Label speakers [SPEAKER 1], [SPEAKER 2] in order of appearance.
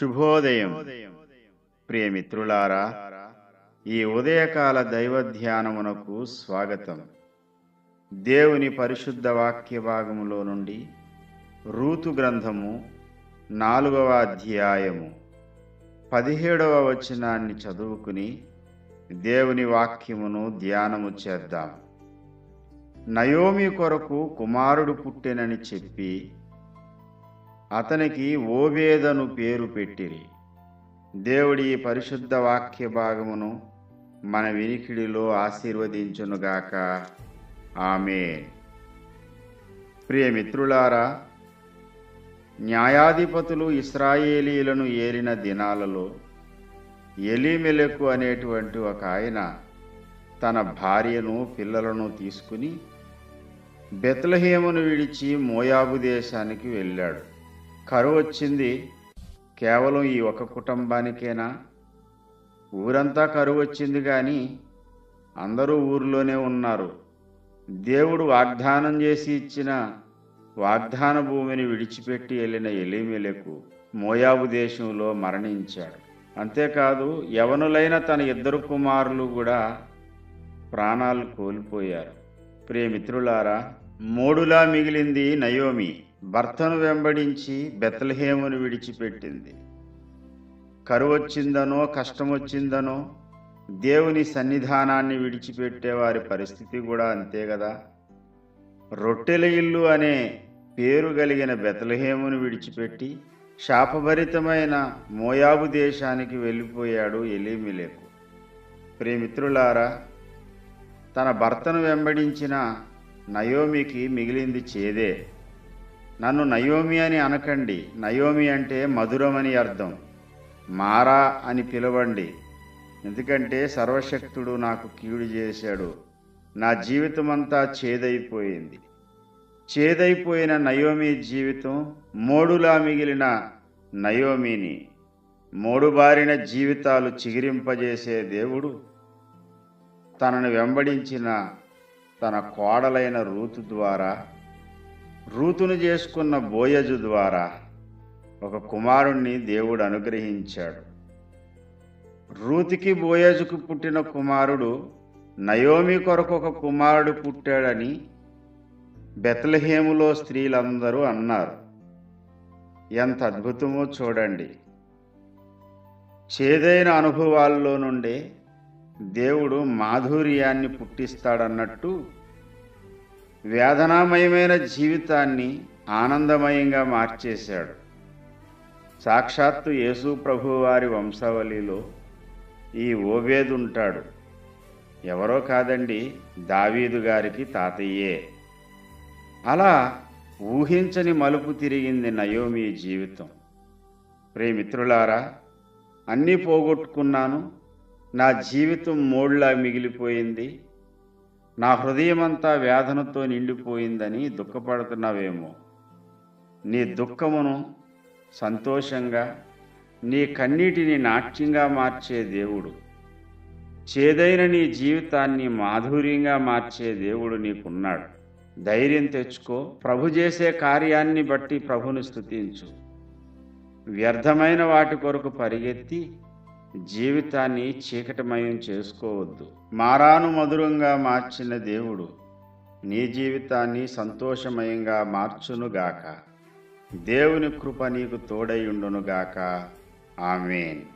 [SPEAKER 1] శుభోదయం. ప్రియమిత్రులారా ఈ ఉదయకాల దైవ ధ్యానమునకు స్వాగతం. దేవుని పరిశుద్ధ వాక్య భాగములో నుండి రూతు గ్రంథము నాలుగవ అధ్యాయము పదిహేడవ వచనాన్ని చదువుకుని దేవుని వాక్యమును ధ్యానము చేద్దాం. నయోమి కొరకు కుమారుడు పుట్టెనని చెప్పి అతనికి ఓబేదను పేరు పెట్టిరి. దేవుడి పరిశుద్ధ వాక్య భాగమును మన వినికిడిలో ఆశీర్వదించునుగాక ఆమె ప్రియమిత్రులారా న్యాయాధిపతులు ఇస్రాయేలీలను ఏలిన దినాలలో ఎలిమెలకు అనేటువంటి ఒక ఆయన తన భార్యను పిల్లలను తీసుకుని బెత్లహేమును విడిచి మోయాబు దేశానికి వెళ్ళాడు. కరువు వచ్చింది. కేవలం ఈ ఒక కుటుంబానికేనా? ఊరంతా కరువు వచ్చింది కానీ అందరూ ఊరిలోనే ఉన్నారు. దేవుడు వాగ్దానం చేసి ఇచ్చిన వాగ్దాన భూమిని విడిచిపెట్టి వెళ్ళిన ఎలిమెలకు మోయాబు దేశంలో మరణించాడు. అంతేకాదు యవనులైన తన ఇద్దరు కుమారులు కూడా ప్రాణాలు కోల్పోయారు. ప్రియమిత్రులారా మూడులా మిగిలింది నయోమి. భర్తను వెంబడించి బెత్తలహేమును విడిచిపెట్టింది. కరువొచ్చిందనో కష్టమొచ్చిందనో కష్టం వచ్చిందనో దేవుని సన్నిధానాన్ని విడిచిపెట్టే వారి పరిస్థితి కూడా అంతే కదా రొట్టెల ఇల్లు అనే పేరు కలిగిన బెతలహేమును విడిచిపెట్టి శాపభరితమైన మోయాబు దేశానికి వెళ్ళిపోయాడు ఎలీమిలేకు. ప్రియమిత్రులారా తన భర్తను వెంబడించిన నయోమికి మిగిలింది చేదే. నన్ను నయోమి అని అనకండి. నయోమి అంటే మధురమని అర్థం. మారా అని పిలవండి. ఎందుకంటే సర్వశక్తుడు నాకు కీడు చేశాడు. నా జీవితమంతా చేదైపోయింది. చేదైపోయిన నయోమి జీవితం మోడులా మిగిలిన నయోమిని. మోడుబారిన జీవితాలు చిగిరింపజేసే దేవుడు. తనను వెంబడించిన తన కోడలైన రూతు ద్వారా రూతును చేసుకున్న బోయజు ద్వారా ఒక కుమారుణ్ణి దేవుడు అనుగ్రహించాడు. రూతికి బోయజుకు పుట్టిన కుమారుడు నయోమి కొరకు ఒక కుమారుడు పుట్టాడని బెత్లహేములో స్త్రీలందరూ అన్నారు. ఎంత అద్భుతమో చూడండి. చేదైన అనుభవాల్లో నుండే దేవుడు మాధుర్యాన్ని పుట్టిస్తాడన్నట్టు వేదనామయమైన జీవితాన్ని ఆనందమయంగా మార్చేశాడు. సాక్షాత్తు యేసు ప్రభువారి వంశావళిలో ఈ ఓబేదుంటాడు. ఎవరో కాదండి దావీదు గారికి తాతయ్యే. అలా ఊహించని మలుపు తిరిగింది నయోమి జీవితం. ప్రేమిత్రులారా అన్నీ పోగొట్టుకున్నాను నా జీవితం మోడ్లా మిగిలిపోయింది. నా హృదయమంతా వేదనతో నిండిపోయిందని దుఃఖపడుతున్నావేమో. నీ దుఃఖమును సంతోషంగా నీ కన్నీటిని నాట్యంగా మార్చే దేవుడు. చేదైన నీ జీవితాన్ని మాధుర్యంగా మార్చే దేవుడు నీకున్నాడు. ధైర్యం తెచ్చుకో. ప్రభు చేసే కార్యాన్ని బట్టి ప్రభుని స్తుతించు. వ్యర్థమైన వాటి కొరకు పరిగెత్తి జీవితాన్ని చీకటిమయం చేసుకోవద్దు. మారాను మధురంగా మార్చిన దేవుడు నీ జీవితాన్ని సంతోషమయంగా మార్చునుగాక దేవుని కృప నీకు తోడయుండునుగాక ఆమెన్.